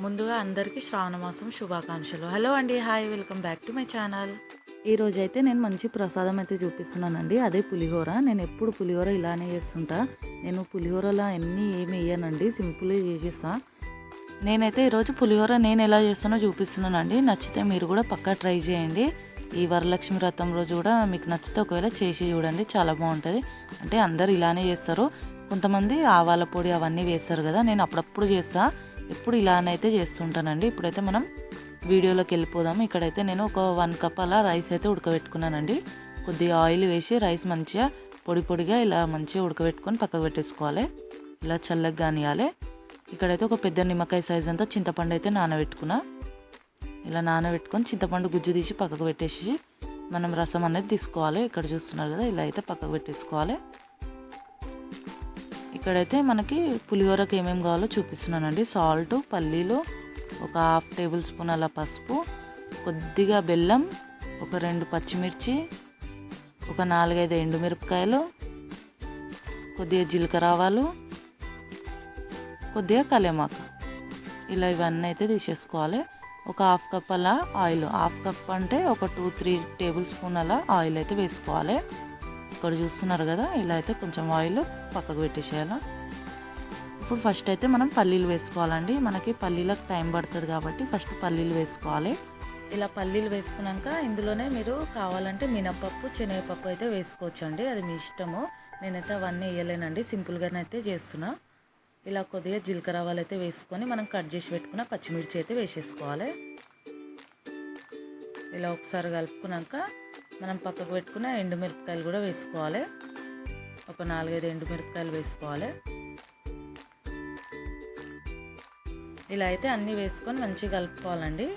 ముందుగా అందరికీ శ్రావణ మాసం శుభాకాంక్షలు. హలో అండి hi welcome back to my channel ఈ రోజు అయితే నేను మంచి ప్రసాదం అయితే చూపిస్తున్నానండి. అదే పులిహోర. నేను ఎప్పుడు పులిహోర ఇలానే చేస్తుంటా. నేను పులిహోరలో అన్నీ ఏమి వేయనండి. సింపుల్గా చేసేస్తా. నేనైతే ఈరోజు పులిహోర నేను ఎలా చేస్తానో చూపిస్తున్నానండి. నచ్చితే మీరు కూడా పక్కా ట్రై చేయండి. ఈ వరలక్ష్మి వ్రతం రోజు కూడా మీకు నచ్చితే ఒకవేళ చేసి చూడండి. చాలా బాగుంటుంది. అంటే అందరు ఇలానే చేస్తారు. కొంతమంది ఆవాల పొడి అవన్నీ వేస్తారు కదా. నేను అప్పుడప్పుడు చేస్తాను ఎప్పుడు ఇలానైతే చేస్తుంటానండి. ఇప్పుడైతే మనం వీడియోలోకి వెళ్ళిపోదాం. ఇక్కడైతే నేను ఒక వన్ కప్ అలా రైస్ అయితే ఉడకబెట్టుకున్నానండి. కొద్దిగా ఆయిల్ వేసి రైస్ మంచిగా పొడి పొడిగా ఇలా మంచిగా ఉడకబెట్టుకొని పక్కకు పెట్టేసుకోవాలి. ఇలా చల్లగా కానియాలి ఇక్కడైతే ఒక పెద్ద నిమ్మకాయ సైజ్ అంతా చింతపండు అయితే నానబెట్టుకున్నా. ఇలా నానబెట్టుకొని చింతపండు గుజ్జు తీసి పక్కకు పెట్టేసి మనం రసం అనేది తీసుకోవాలి. ఇక్కడ చూస్తున్నారు కదా ఇలా అయితే పక్కకు పెట్టేసుకోవాలి. ఇక్కడైతే మనకి పులిహోరకి ఏమేమి కావాలో చూపిస్తున్నానండి. సాల్ట్ పల్లీలు ఒక హాఫ్ టేబుల్ స్పూన్ అలా పసుపు కొద్దిగా బెల్లం ఒక రెండు పచ్చిమిర్చి ఒక నాలుగైదు ఎండుమిరపకాయలు కొద్దిగా జీలకర్ర ఆవాలు కొద్దిగా కలేమాకు. ఇలా ఇవన్నీ అయితే తీసేసుకోవాలి. ఒక హాఫ్ కప్ అలా ఆయిల్ హాఫ్ కప్ అంటే ఒక టూ త్రీ టేబుల్ స్పూన్ అలా ఆయిల్ అయితే వేసుకోవాలి. ఇక్కడ చూస్తున్నారు కదా ఇలా అయితే కొంచెం ఆయిల్ పక్కకు పెట్టేసేయాలి. ఇప్పుడు ఫస్ట్ అయితే మనం పల్లీలు వేసుకోవాలండి. మనకి పల్లీలకు టైం పడుతుంది కాబట్టి ఫస్ట్ పల్లీలు వేసుకోవాలి. ఇలా పల్లీలు వేసుకున్నాక ఇందులోనే మీరు కావాలంటే మినపప్పు శనగపప్పు అయితే వేసుకోవచ్చు అండి అది మీ ఇష్టము. నేనైతే అవన్నీ వేయలేనండి. సింపుల్గానే అయితే చేస్తున్నా. ఇలా కొద్దిగా జీలకర్ర ఆవాలు అయితే వేసుకొని మనం కట్ చేసి పెట్టుకున్న పచ్చిమిర్చి అయితే వేసేసుకోవాలి. ఇలా ఒకసారి కలుపుకున్నాక మనం పక్కకు పెట్టుకున్న ఎండుమిరపకాయలు కూడా వేసుకోవాలి. ఒక నాలుగైదు ఎండుమిరపకాయలు వేసుకోవాలి. ఇలా అయితే అన్నీ వేసుకొని మంచిగా కలుపుకోవాలండి.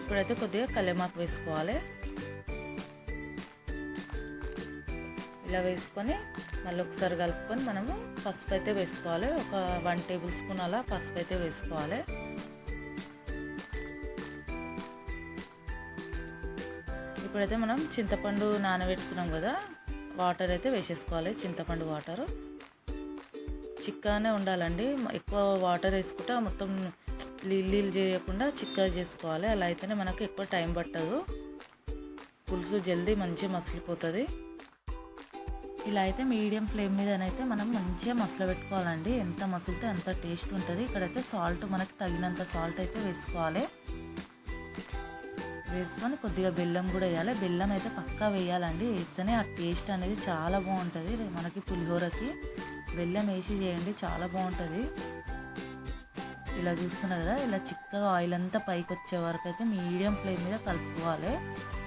ఇప్పుడైతే కొద్దిగా కలేమాకు వేసుకోవాలి. ఇలా వేసుకొని మళ్ళీ ఒకసారి కలుపుకొని మనము పసుపు అయితే వేసుకోవాలి. ఒక వన్ టేబుల్ స్పూన్ అలా పసుపు అయితే వేసుకోవాలి. ఇప్పుడైతే మనం చింతపండు నానబెట్టుకున్నాం కదా వాటర్ అయితే వేసేసుకోవాలి చింతపండు వాటరు. చిక్కగానే ఉండాలండి. ఎక్కువ వాటర్ వేసుకుంటే మొత్తం నీళ్ళు చేయకుండా చిక్కగా చేసుకోవాలి. అలా అయితేనే మనకు ఎక్కువ టైం పట్టదు. పులుసు జల్దీ మంచిగా మసిలిపోతుంది. ఇలా అయితే మీడియం ఫ్లేమ్ మీదనైతే మనం మంచిగా మసలు పెట్టుకోవాలండి ఎంత మసులితే అంత టేస్ట్ ఉంటుంది. ఇక్కడైతే సాల్ట్ మనకు తగినంత సాల్ట్ అయితే వేసుకోవాలి. వేసుకొని కొద్దిగా బెల్లం కూడా వేయాలి. బెల్లం అయితే పక్కా వేయాలండి. వేస్తేనే ఆ టేస్ట్ అనేది చాలా బాగుంటుంది. మనకి పులిహోరకి బెల్లం వేసి చేయండి చాలా బాగుంటుంది. ఇలా చూస్తున్నారు కదా ఇలా చిక్కగా ఆయిల్ అంతా పైకి వచ్చే వరకు అయితే మీడియం ఫ్లేమ్ మీద కలుపుకోవాలి.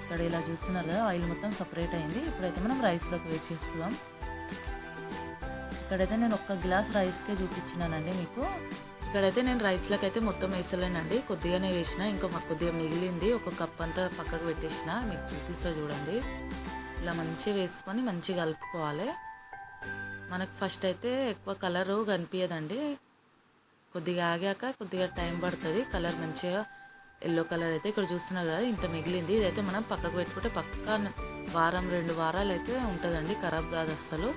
ఇక్కడ ఇలా చూస్తున్నారు కదా ఆయిల్ మొత్తం సపరేట్ అయింది. ఇప్పుడైతే మనం రైస్లోకి వేసి చేసుకుందాం. ఇక్కడైతే నేను ఒక్క గ్లాస్ రైస్కే చూపించినానండి మీకు. ఇక్కడైతే నేను రైస్లోకి అయితే మొత్తం వేసలేనండి. కొద్దిగానే వేసిన ఇంకా మాకు కొద్దిగా మిగిలింది. ఒక కప్ అంతా పక్కకు పెట్టేసిన. మీకు చూపిస్తా చూడండి. ఇలా మంచిగా వేసుకొని మంచిగా కలుపుకోవాలి. మనకు ఫస్ట్ అయితే ఎక్కువ కలరు కనిపించదండి. కొద్దిగా ఆగాక కొద్దిగా టైం పడుతుంది. కలర్ మంచిగా ఎల్లో కలర్ అయితే ఇక్కడ చూస్తున్నారు కదా ఇంత మిగిలింది. ఇదైతే మనం పక్కకు పెట్టుకుంటే పక్క వారం రెండు వారాలు అయితే ఉంటుందండి. ఖరాబ్ కాదు అస్సలు.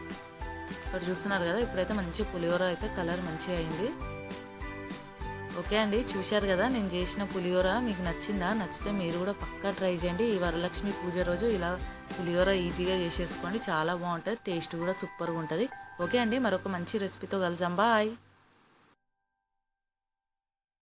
ఇక్కడ చూస్తున్నారు కదా ఇప్పుడైతే మంచి పులిహోర అయితే కలర్ మంచిగా అయింది. ఓకే అండి చూశారు కదా నేను చేసిన పులిహోర మీకు నచ్చిందా? నచ్చితే మీరు కూడా పక్కా ట్రై చేయండి. ఈ వరలక్ష్మి పూజ రోజు ఇలా పులిహోర ఈజీగా చేసేసుకోండి చాలా బాగుంటుంది టేస్ట్ కూడా సూపర్గా ఉంటుంది. ఓకే అండి మరొక మంచి రెసిపీతో కలిసాం బాయ్.